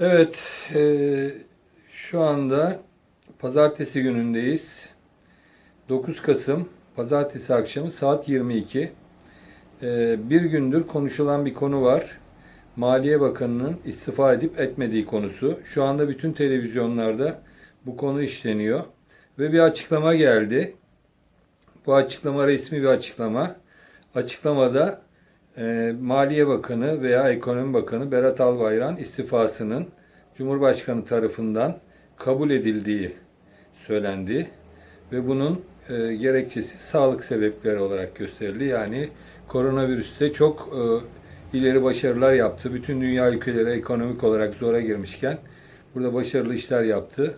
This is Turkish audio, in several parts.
Evet, e, şu anda pazartesi günündeyiz. 9 Kasım pazartesi akşamı saat 22. E, bir gündür konuşulan bir konu var. Maliye Bakanı'nın istifa edip etmediği konusu. Şu anda bütün televizyonlarda bu konu işleniyor. Ve bir açıklama geldi. Bu açıklama resmi bir açıklama. Açıklamada e, Maliye Bakanı veya Ekonomi Bakanı Berat Albayrak'ın istifasının Cumhurbaşkanı tarafından kabul edildiği söylendi ve bunun e, gerekçesi sağlık sebepleri olarak gösterildi. Yani koronavirüste çok e, ileri başarılar yaptı. Bütün dünya ülkeleri ekonomik olarak zora girmişken burada başarılı işler yaptı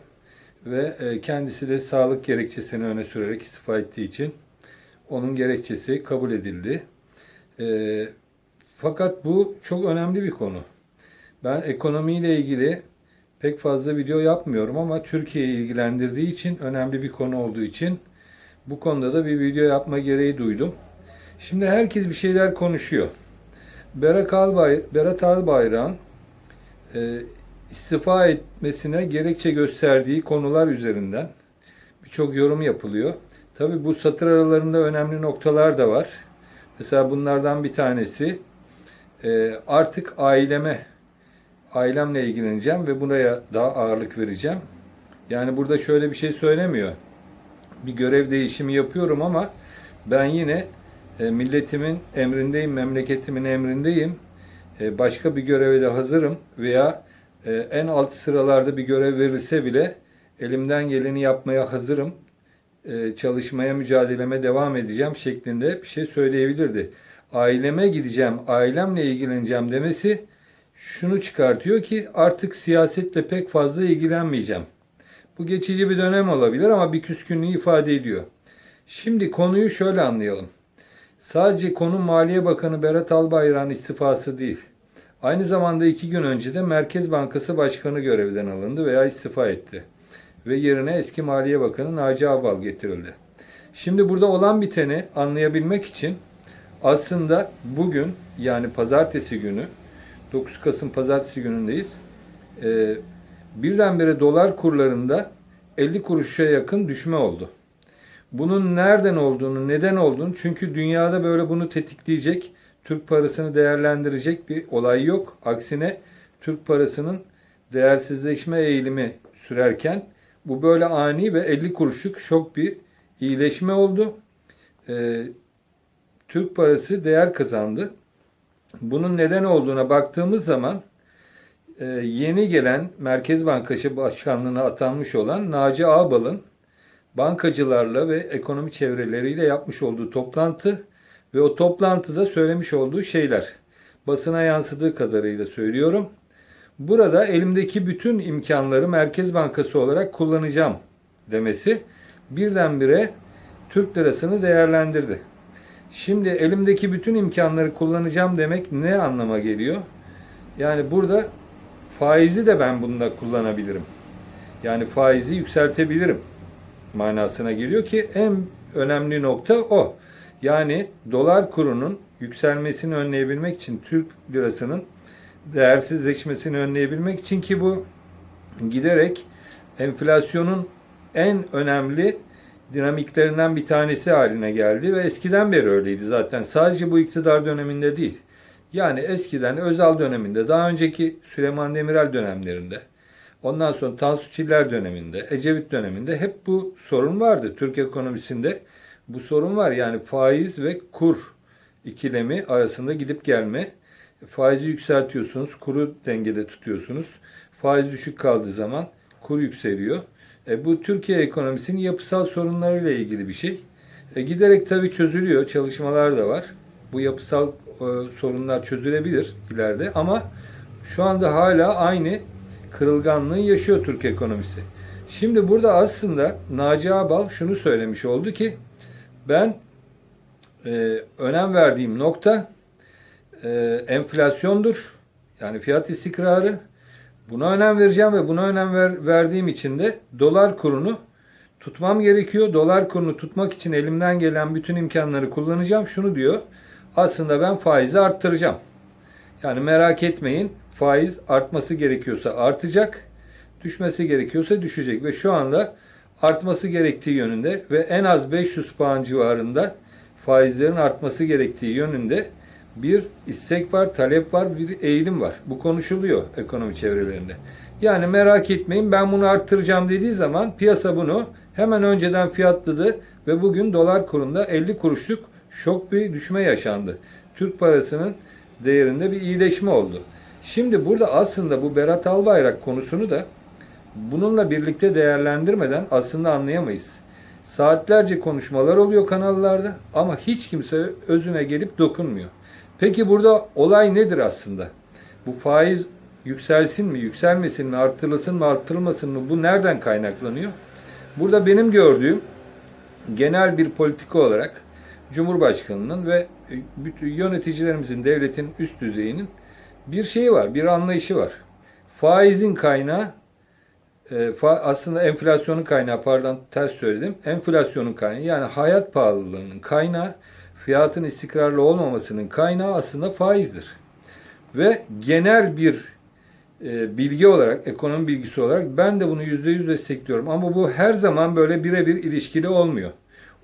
ve e, kendisi de sağlık gerekçesini öne sürerek istifa ettiği için onun gerekçesi kabul edildi. E, fakat bu çok önemli bir konu. Ben ekonomiyle ilgili pek fazla video yapmıyorum ama Türkiye'yi ilgilendirdiği için önemli bir konu olduğu için bu konuda da bir video yapma gereği duydum. Şimdi herkes bir şeyler konuşuyor. Berat, Albay, Berat Albayrak'ın e, istifa etmesine gerekçe gösterdiği konular üzerinden birçok yorum yapılıyor. Tabi bu satır aralarında önemli noktalar da var. Mesela bunlardan bir tanesi e, artık aileme, ailemle ilgileneceğim ve buraya daha ağırlık vereceğim. Yani burada şöyle bir şey söylemiyor. Bir görev değişimi yapıyorum ama ben yine e, milletimin emrindeyim, memleketimin emrindeyim. E, başka bir göreve de hazırım veya en alt sıralarda bir görev verilse bile elimden geleni yapmaya hazırım. E, çalışmaya, mücadeleme devam edeceğim şeklinde bir şey söyleyebilirdi. Aileme gideceğim, ailemle ilgileneceğim demesi şunu çıkartıyor ki artık siyasetle pek fazla ilgilenmeyeceğim. Bu geçici bir dönem olabilir ama bir küskünlüğü ifade ediyor. Şimdi konuyu şöyle anlayalım. Sadece konu Maliye Bakanı Berat Albayrak'ın istifası değil. Aynı zamanda iki gün önce de Merkez Bankası Başkanı görevden alındı veya istifa etti. Ve yerine eski Maliye Bakanı Naci Ağbal getirildi. Şimdi burada olan biteni anlayabilmek için aslında bugün yani pazartesi günü 9 Kasım pazartesi günündeyiz. Ee, birdenbire dolar kurlarında 50 kuruşa yakın düşme oldu. Bunun nereden olduğunu, neden olduğunu çünkü dünyada böyle bunu tetikleyecek, Türk parasını değerlendirecek bir olay yok. Aksine Türk parasının değersizleşme eğilimi sürerken bu böyle ani ve 50 kuruşluk şok bir iyileşme oldu. Ee, Türk parası değer kazandı. Bunun neden olduğuna baktığımız zaman e, yeni gelen Merkez Bankası Başkanlığı'na atanmış olan Naci Ağbal'ın bankacılarla ve ekonomi çevreleriyle yapmış olduğu toplantı ve o toplantıda söylemiş olduğu şeyler. Basına yansıdığı kadarıyla söylüyorum. Burada elimdeki bütün imkanları Merkez Bankası olarak kullanacağım demesi birdenbire Türk lirasını değerlendirdi. Şimdi elimdeki bütün imkanları kullanacağım demek ne anlama geliyor? Yani burada faizi de ben bunda kullanabilirim. Yani faizi yükseltebilirim manasına geliyor ki en önemli nokta o. Yani dolar kurunun yükselmesini önleyebilmek için Türk lirasının değersizleşmesini önleyebilmek için ki bu giderek enflasyonun en önemli dinamiklerinden bir tanesi haline geldi ve eskiden beri öyleydi zaten. Sadece bu iktidar döneminde değil. Yani eskiden Özal döneminde, daha önceki Süleyman Demirel dönemlerinde, ondan sonra Tansu Çiller döneminde, Ecevit döneminde hep bu sorun vardı. Türk ekonomisinde bu sorun var. Yani faiz ve kur ikilemi arasında gidip gelme. Faizi yükseltiyorsunuz, kuru dengede tutuyorsunuz. Faiz düşük kaldığı zaman kur yükseliyor. E, bu Türkiye ekonomisinin yapısal sorunlarıyla ilgili bir şey. E, giderek tabii çözülüyor. Çalışmalar da var. Bu yapısal e, sorunlar çözülebilir ileride ama şu anda hala aynı kırılganlığı yaşıyor Türk ekonomisi. Şimdi burada aslında Naci Ağbal şunu söylemiş oldu ki ben e, önem verdiğim nokta e, enflasyondur. Yani fiyat istikrarı. Buna önem vereceğim ve buna önem ver, verdiğim için de dolar kurunu tutmam gerekiyor. Dolar kurunu tutmak için elimden gelen bütün imkanları kullanacağım. Şunu diyor. Aslında ben faizi arttıracağım. Yani merak etmeyin faiz artması gerekiyorsa artacak, düşmesi gerekiyorsa düşecek ve şu anda artması gerektiği yönünde ve en az 500 puan civarında faizlerin artması gerektiği yönünde bir istek var, talep var, bir eğilim var. Bu konuşuluyor ekonomi çevrelerinde. Yani merak etmeyin ben bunu arttıracağım dediği zaman piyasa bunu hemen önceden fiyatladı ve bugün dolar kurunda 50 kuruşluk şok bir düşme yaşandı. Türk parasının değerinde bir iyileşme oldu. Şimdi burada aslında bu Berat Albayrak konusunu da bununla birlikte değerlendirmeden aslında anlayamayız. Saatlerce konuşmalar oluyor kanallarda ama hiç kimse özüne gelip dokunmuyor. Peki burada olay nedir aslında? Bu faiz yükselsin mi, yükselmesin mi, arttırılsın mı, arttırılmasın mı? Bu nereden kaynaklanıyor? Burada benim gördüğüm genel bir politika olarak Cumhurbaşkanının ve bütün yöneticilerimizin, devletin üst düzeyinin bir şeyi var, bir anlayışı var. Faizin kaynağı e, aslında enflasyonun kaynağı pardon ters söyledim. Enflasyonun kaynağı yani hayat pahalılığının kaynağı fiyatın istikrarlı olmamasının kaynağı aslında faizdir. Ve genel bir e, bilgi olarak, ekonomi bilgisi olarak ben de bunu yüzde yüz destekliyorum. Ama bu her zaman böyle birebir ilişkili olmuyor.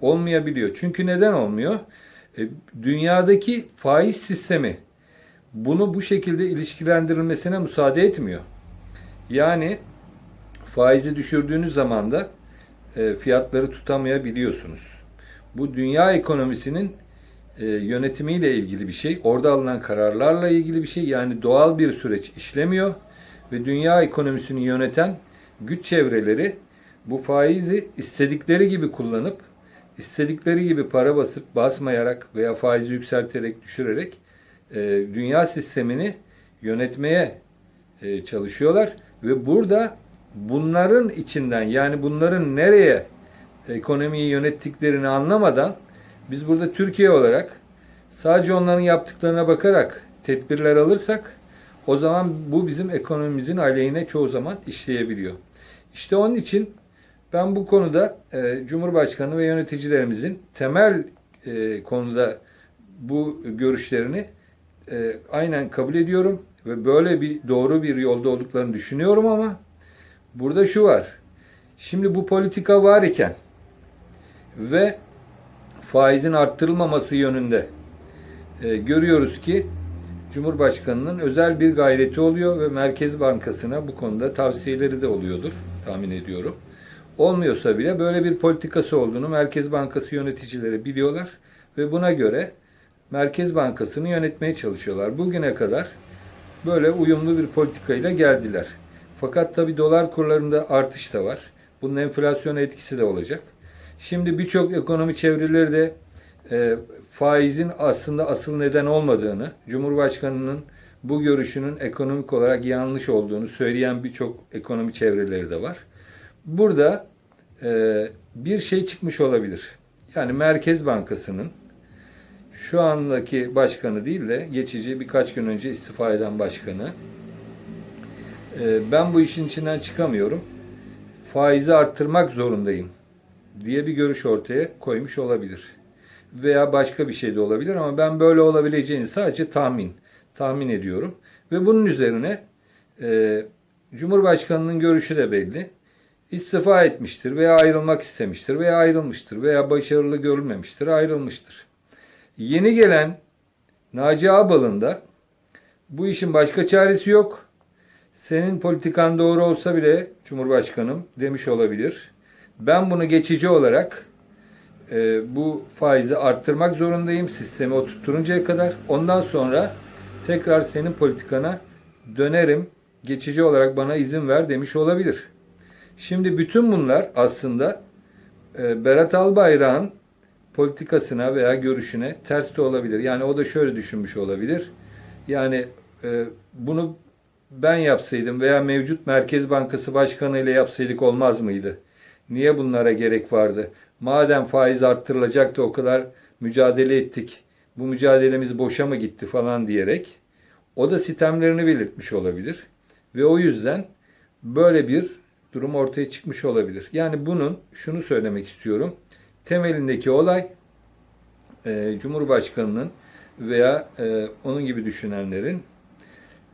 Olmayabiliyor. Çünkü neden olmuyor? E, dünyadaki faiz sistemi bunu bu şekilde ilişkilendirilmesine müsaade etmiyor. Yani faizi düşürdüğünüz zaman da e, fiyatları tutamayabiliyorsunuz. Bu dünya ekonomisinin e, yönetimiyle ilgili bir şey. Orada alınan kararlarla ilgili bir şey. Yani doğal bir süreç işlemiyor ve dünya ekonomisini yöneten güç çevreleri bu faizi istedikleri gibi kullanıp istedikleri gibi para basıp basmayarak veya faizi yükselterek düşürerek e, dünya sistemini yönetmeye e, çalışıyorlar ve burada bunların içinden yani bunların nereye ekonomiyi yönettiklerini anlamadan biz burada Türkiye olarak sadece onların yaptıklarına bakarak tedbirler alırsak o zaman bu bizim ekonomimizin aleyhine çoğu zaman işleyebiliyor. İşte onun için ben bu konuda e, Cumhurbaşkanı ve yöneticilerimizin temel e, konuda bu görüşlerini e, aynen kabul ediyorum ve böyle bir doğru bir yolda olduklarını düşünüyorum ama burada şu var. Şimdi bu politika var iken ve faizin arttırılmaması yönünde e, görüyoruz ki Cumhurbaşkanının özel bir gayreti oluyor ve Merkez Bankası'na bu konuda tavsiyeleri de oluyordur tahmin ediyorum. Olmuyorsa bile böyle bir politikası olduğunu Merkez Bankası yöneticileri biliyorlar ve buna göre Merkez Bankası'nı yönetmeye çalışıyorlar. Bugüne kadar böyle uyumlu bir politikayla geldiler. Fakat tabi dolar kurlarında artış da var. Bunun enflasyon etkisi de olacak. Şimdi birçok ekonomi çevreleri de e, faizin aslında asıl neden olmadığını, Cumhurbaşkanının bu görüşünün ekonomik olarak yanlış olduğunu söyleyen birçok ekonomi çevreleri de var. Burada e, bir şey çıkmış olabilir. Yani Merkez Bankası'nın şu andaki başkanı değil de geçici birkaç gün önce istifa eden başkanı e, ben bu işin içinden çıkamıyorum. Faizi arttırmak zorundayım diye bir görüş ortaya koymuş olabilir. Veya başka bir şey de olabilir ama ben böyle olabileceğini sadece tahmin tahmin ediyorum. Ve bunun üzerine e, Cumhurbaşkanının görüşü de belli. İstifa etmiştir veya ayrılmak istemiştir veya ayrılmıştır veya başarılı görülmemiştir, ayrılmıştır. Yeni gelen Naci Ağbal'ın da bu işin başka çaresi yok. Senin politikan doğru olsa bile Cumhurbaşkanım demiş olabilir. Ben bunu geçici olarak e, bu faizi arttırmak zorundayım sistemi oturturuncaya kadar. Ondan sonra tekrar senin politikana dönerim. Geçici olarak bana izin ver demiş olabilir. Şimdi bütün bunlar aslında e, Berat Albayrak'ın politikasına veya görüşüne ters de olabilir. Yani o da şöyle düşünmüş olabilir. Yani e, bunu ben yapsaydım veya mevcut Merkez Bankası Başkanı ile yapsaydık olmaz mıydı? Niye bunlara gerek vardı? Madem faiz arttırılacaktı o kadar mücadele ettik. Bu mücadelemiz boşa mı gitti falan diyerek o da sistemlerini belirtmiş olabilir. Ve o yüzden böyle bir durum ortaya çıkmış olabilir. Yani bunun şunu söylemek istiyorum. Temelindeki olay e, Cumhurbaşkanının veya e, onun gibi düşünenlerin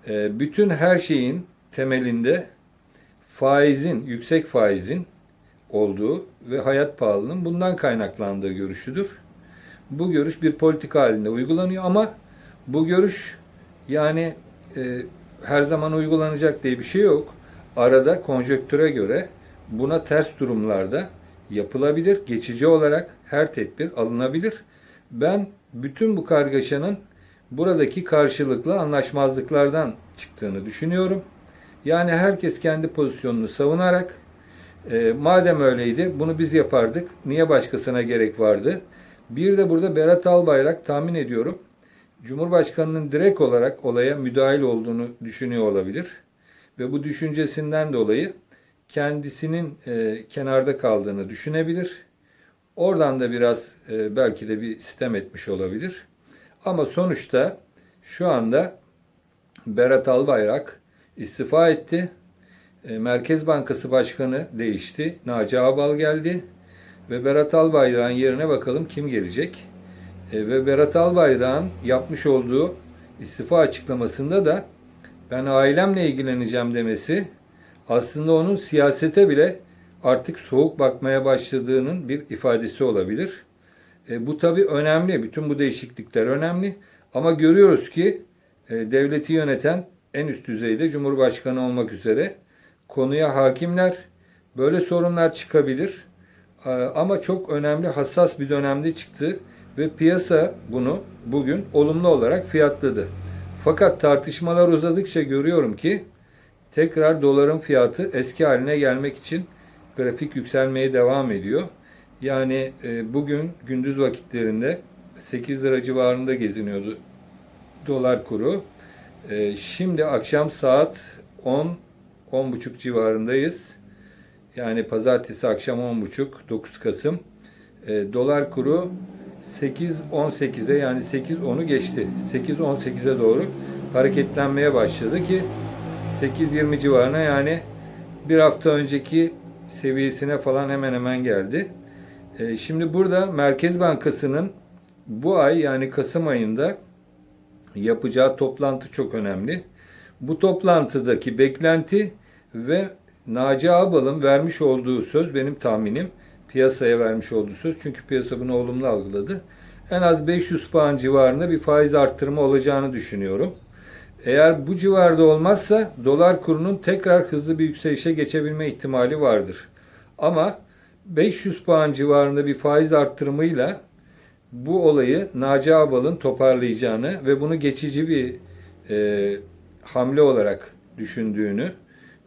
E, bütün her şeyin temelinde faizin, yüksek faizin olduğu ve hayat pahalılığının bundan kaynaklandığı görüşüdür. Bu görüş bir politika halinde uygulanıyor ama bu görüş yani e, her zaman uygulanacak diye bir şey yok. Arada konjöktüre göre buna ters durumlarda yapılabilir. Geçici olarak her tedbir alınabilir. Ben bütün bu kargaşanın buradaki karşılıklı anlaşmazlıklardan çıktığını düşünüyorum. Yani herkes kendi pozisyonunu savunarak e, madem öyleydi bunu biz yapardık. Niye başkasına gerek vardı? Bir de burada Berat Albayrak tahmin ediyorum Cumhurbaşkanının direkt olarak olaya müdahil olduğunu düşünüyor olabilir. Ve bu düşüncesinden dolayı kendisinin e, kenarda kaldığını düşünebilir. Oradan da biraz e, belki de bir sistem etmiş olabilir. Ama sonuçta şu anda Berat Albayrak istifa etti. E, Merkez Bankası Başkanı değişti. Naci Ağbal geldi. Ve Berat Albayrak'ın yerine bakalım kim gelecek. E, ve Berat Albayrak'ın yapmış olduğu istifa açıklamasında da ben ailemle ilgileneceğim demesi aslında onun siyasete bile artık soğuk bakmaya başladığının bir ifadesi olabilir. E, bu tabii önemli. Bütün bu değişiklikler önemli. Ama görüyoruz ki e, devleti yöneten en üst düzeyde Cumhurbaşkanı olmak üzere konuya hakimler. Böyle sorunlar çıkabilir. E, ama çok önemli, hassas bir dönemde çıktı ve piyasa bunu bugün olumlu olarak fiyatladı. Fakat tartışmalar uzadıkça görüyorum ki tekrar doların fiyatı eski haline gelmek için grafik yükselmeye devam ediyor. Yani e, bugün gündüz vakitlerinde 8 lira civarında geziniyordu dolar kuru. E, şimdi akşam saat 10 10.30 civarındayız. Yani pazartesi akşam 10.30 9 Kasım. E, dolar kuru 8.18'e yani 8.10'u geçti. 8.18'e doğru hareketlenmeye başladı ki 8.20 civarına yani bir hafta önceki seviyesine falan hemen hemen geldi. E, şimdi burada Merkez Bankası'nın bu ay yani Kasım ayında yapacağı toplantı çok önemli. Bu toplantıdaki beklenti ve Naci Ağbal'ın vermiş olduğu söz benim tahminim piyasaya vermiş olduğu söz. Çünkü piyasa bunu olumlu algıladı. En az 500 puan civarında bir faiz arttırma olacağını düşünüyorum. Eğer bu civarda olmazsa dolar kurunun tekrar hızlı bir yükselişe geçebilme ihtimali vardır. Ama 500 puan civarında bir faiz arttırımıyla bu olayı Naci Ağbal'ın toparlayacağını ve bunu geçici bir e, hamle olarak düşündüğünü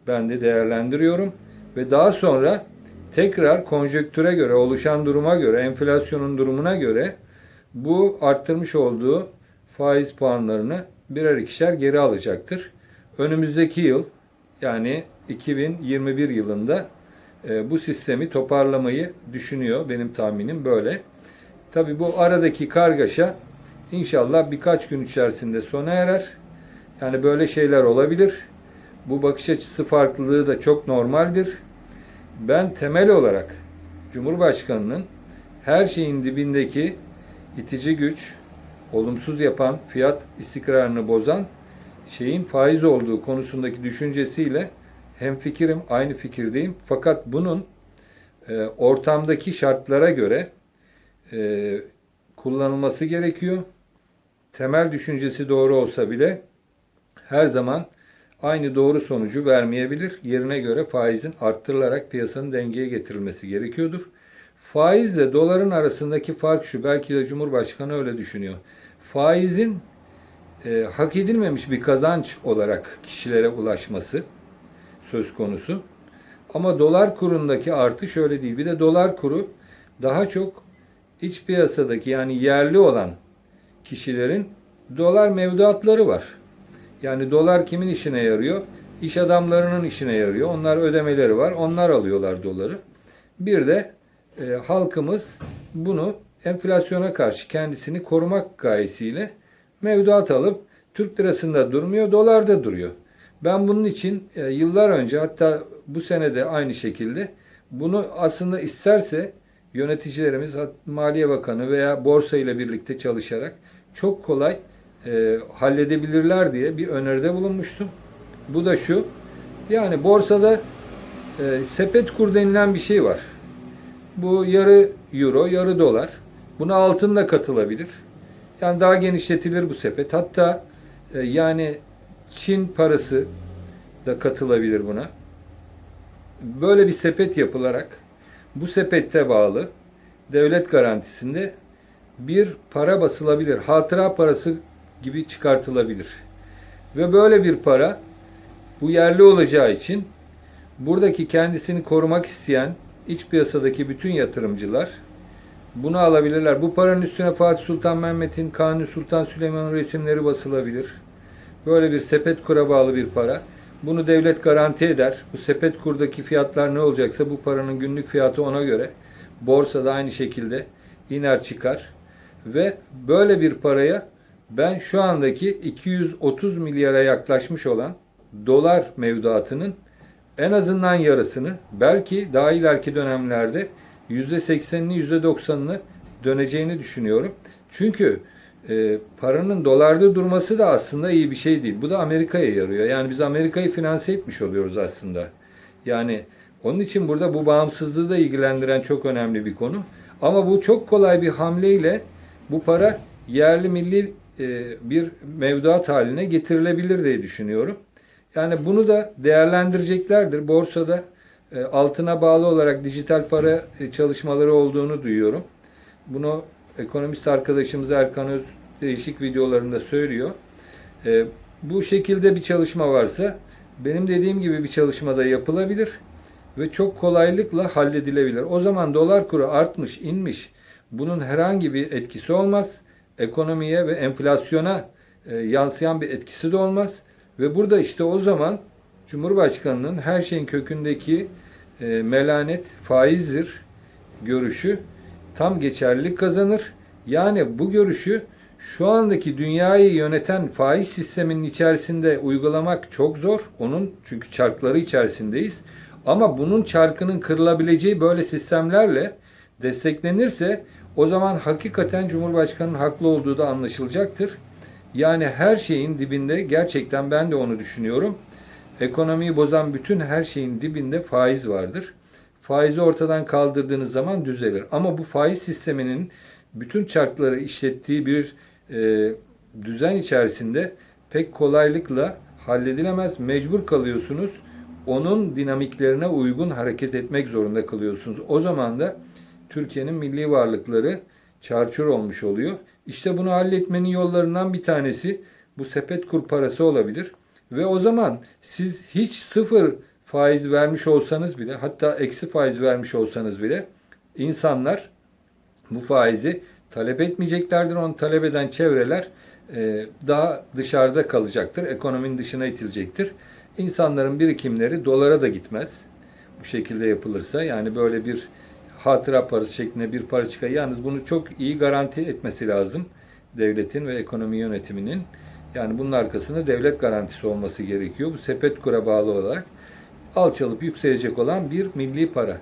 ben de değerlendiriyorum. Ve daha sonra tekrar konjöktüre göre, oluşan duruma göre, enflasyonun durumuna göre bu arttırmış olduğu faiz puanlarını birer ikişer geri alacaktır. Önümüzdeki yıl yani 2021 yılında e, bu sistemi toparlamayı düşünüyor. Benim tahminim böyle. Tabi bu aradaki kargaşa inşallah birkaç gün içerisinde sona erer. Yani böyle şeyler olabilir. Bu bakış açısı farklılığı da çok normaldir. Ben temel olarak Cumhurbaşkanı'nın her şeyin dibindeki itici güç, olumsuz yapan, fiyat istikrarını bozan şeyin faiz olduğu konusundaki düşüncesiyle hem fikrim aynı fikirdeyim. Fakat bunun e, ortamdaki şartlara göre e, kullanılması gerekiyor. Temel düşüncesi doğru olsa bile her zaman aynı doğru sonucu vermeyebilir. Yerine göre faizin arttırılarak piyasanın dengeye getirilmesi gerekiyordur. Faizle doların arasındaki fark şu, belki de Cumhurbaşkanı öyle düşünüyor. Faizin e, hak edilmemiş bir kazanç olarak kişilere ulaşması söz konusu. Ama dolar kurundaki artış öyle değil. Bir de dolar kuru daha çok iç piyasadaki yani yerli olan kişilerin dolar mevduatları var. Yani dolar kimin işine yarıyor? İş adamlarının işine yarıyor. Onlar ödemeleri var. Onlar alıyorlar doları. Bir de e, halkımız bunu enflasyona karşı kendisini korumak gayesiyle mevduat alıp Türk lirasında durmuyor, dolarda duruyor. Ben bunun için e, yıllar önce hatta bu sene de aynı şekilde bunu aslında isterse yöneticilerimiz Maliye Bakanı veya borsa ile birlikte çalışarak çok kolay e, halledebilirler diye bir öneride bulunmuştum. Bu da şu. Yani borsada e, sepet kur denilen bir şey var. Bu yarı euro, yarı dolar. Buna altın da katılabilir. Yani daha genişletilir bu sepet. Hatta e, yani Çin parası da katılabilir buna. Böyle bir sepet yapılarak bu sepette bağlı devlet garantisinde bir para basılabilir. Hatıra parası gibi çıkartılabilir. Ve böyle bir para bu yerli olacağı için buradaki kendisini korumak isteyen iç piyasadaki bütün yatırımcılar bunu alabilirler. Bu paranın üstüne Fatih Sultan Mehmet'in, Kanuni Sultan Süleyman'ın resimleri basılabilir. Böyle bir sepet kura bağlı bir para. Bunu devlet garanti eder. Bu sepet kurdaki fiyatlar ne olacaksa bu paranın günlük fiyatı ona göre. Borsada aynı şekilde iner çıkar. Ve böyle bir paraya ben şu andaki 230 milyara yaklaşmış olan dolar mevduatının en azından yarısını belki daha ileriki dönemlerde %80'ini %90'ını döneceğini düşünüyorum. Çünkü e, paranın dolarda durması da aslında iyi bir şey değil. Bu da Amerika'ya yarıyor. Yani biz Amerika'yı finanse etmiş oluyoruz aslında. Yani onun için burada bu bağımsızlığı da ilgilendiren çok önemli bir konu. Ama bu çok kolay bir hamleyle bu para yerli milli bir mevduat haline getirilebilir diye düşünüyorum. Yani bunu da değerlendireceklerdir. Borsada e, altına bağlı olarak dijital para e, çalışmaları olduğunu duyuyorum. Bunu ekonomist arkadaşımız Erkan Öz değişik videolarında söylüyor. E, bu şekilde bir çalışma varsa benim dediğim gibi bir çalışma da yapılabilir ve çok kolaylıkla halledilebilir. O zaman dolar kuru artmış, inmiş. Bunun herhangi bir etkisi olmaz. Ekonomiye ve enflasyona e, yansıyan bir etkisi de olmaz. Ve burada işte o zaman Cumhurbaşkanının her şeyin kökündeki e, melanet faizdir görüşü tam geçerlilik kazanır. Yani bu görüşü şu andaki dünyayı yöneten faiz sisteminin içerisinde uygulamak çok zor. Onun çünkü çarkları içerisindeyiz. Ama bunun çarkının kırılabileceği böyle sistemlerle desteklenirse o zaman hakikaten Cumhurbaşkanı'nın haklı olduğu da anlaşılacaktır. Yani her şeyin dibinde gerçekten ben de onu düşünüyorum. Ekonomiyi bozan bütün her şeyin dibinde faiz vardır. Faizi ortadan kaldırdığınız zaman düzelir. Ama bu faiz sisteminin bütün çarkları işlettiği bir e, düzen içerisinde pek kolaylıkla halledilemez. Mecbur kalıyorsunuz. Onun dinamiklerine uygun hareket etmek zorunda kalıyorsunuz. O zaman da Türkiye'nin milli varlıkları çarçur olmuş oluyor. İşte bunu halletmenin yollarından bir tanesi bu sepet kur parası olabilir. Ve o zaman siz hiç sıfır faiz vermiş olsanız bile hatta eksi faiz vermiş olsanız bile insanlar bu faizi talep etmeyeceklerdir. Onu talep eden çevreler e, daha dışarıda kalacaktır. Ekonominin dışına itilecektir. İnsanların birikimleri dolara da gitmez. Bu şekilde yapılırsa yani böyle bir hatıra parası şeklinde bir para çıkar. Yalnız bunu çok iyi garanti etmesi lazım devletin ve ekonomi yönetiminin. Yani bunun arkasında devlet garantisi olması gerekiyor. Bu sepet kura bağlı olarak alçalıp yükselecek olan bir milli para.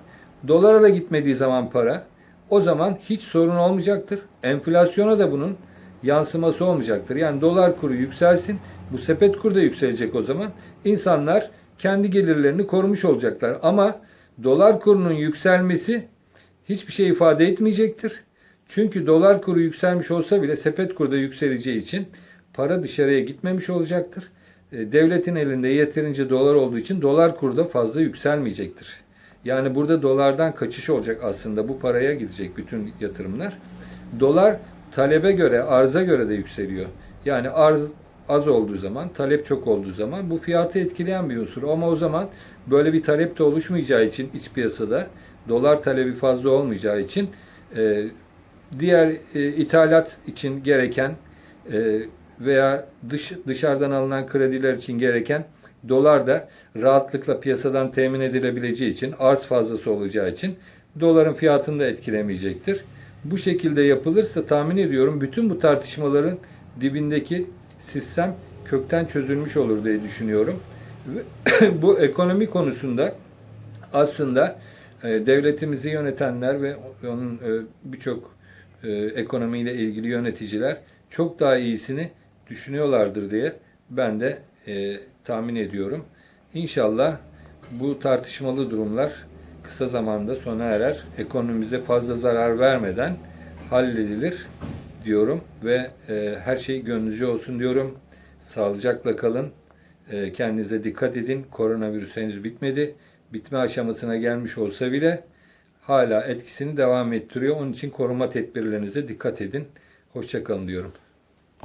Dolara da gitmediği zaman para o zaman hiç sorun olmayacaktır. Enflasyona da bunun yansıması olmayacaktır. Yani dolar kuru yükselsin, bu sepet kur da yükselecek o zaman. İnsanlar kendi gelirlerini korumuş olacaklar. Ama dolar kurunun yükselmesi hiçbir şey ifade etmeyecektir. Çünkü dolar kuru yükselmiş olsa bile sepet kuru da yükseleceği için para dışarıya gitmemiş olacaktır. E, devletin elinde yeterince dolar olduğu için dolar kuru da fazla yükselmeyecektir. Yani burada dolardan kaçış olacak aslında. Bu paraya gidecek bütün yatırımlar. Dolar talebe göre, arza göre de yükseliyor. Yani arz az olduğu zaman, talep çok olduğu zaman bu fiyatı etkileyen bir unsur. Ama o zaman böyle bir talep de oluşmayacağı için iç piyasada dolar talebi fazla olmayacağı için e, diğer e, ithalat için gereken e, veya dış dışarıdan alınan krediler için gereken dolar da rahatlıkla piyasadan temin edilebileceği için arz fazlası olacağı için doların fiyatını da etkilemeyecektir. Bu şekilde yapılırsa tahmin ediyorum bütün bu tartışmaların dibindeki sistem kökten çözülmüş olur diye düşünüyorum. bu ekonomi konusunda aslında devletimizi yönetenler ve onun e, birçok e, ekonomiyle ilgili yöneticiler çok daha iyisini düşünüyorlardır diye ben de e, tahmin ediyorum. İnşallah bu tartışmalı durumlar kısa zamanda sona erer. Ekonomimize fazla zarar vermeden halledilir diyorum ve e, her şey gönlünüzce olsun diyorum. Sağlıcakla kalın. E, kendinize dikkat edin. Koronavirüs henüz bitmedi. Bitme aşamasına gelmiş olsa bile hala etkisini devam ettiriyor. Onun için koruma tedbirlerinize dikkat edin. Hoşçakalın diyorum.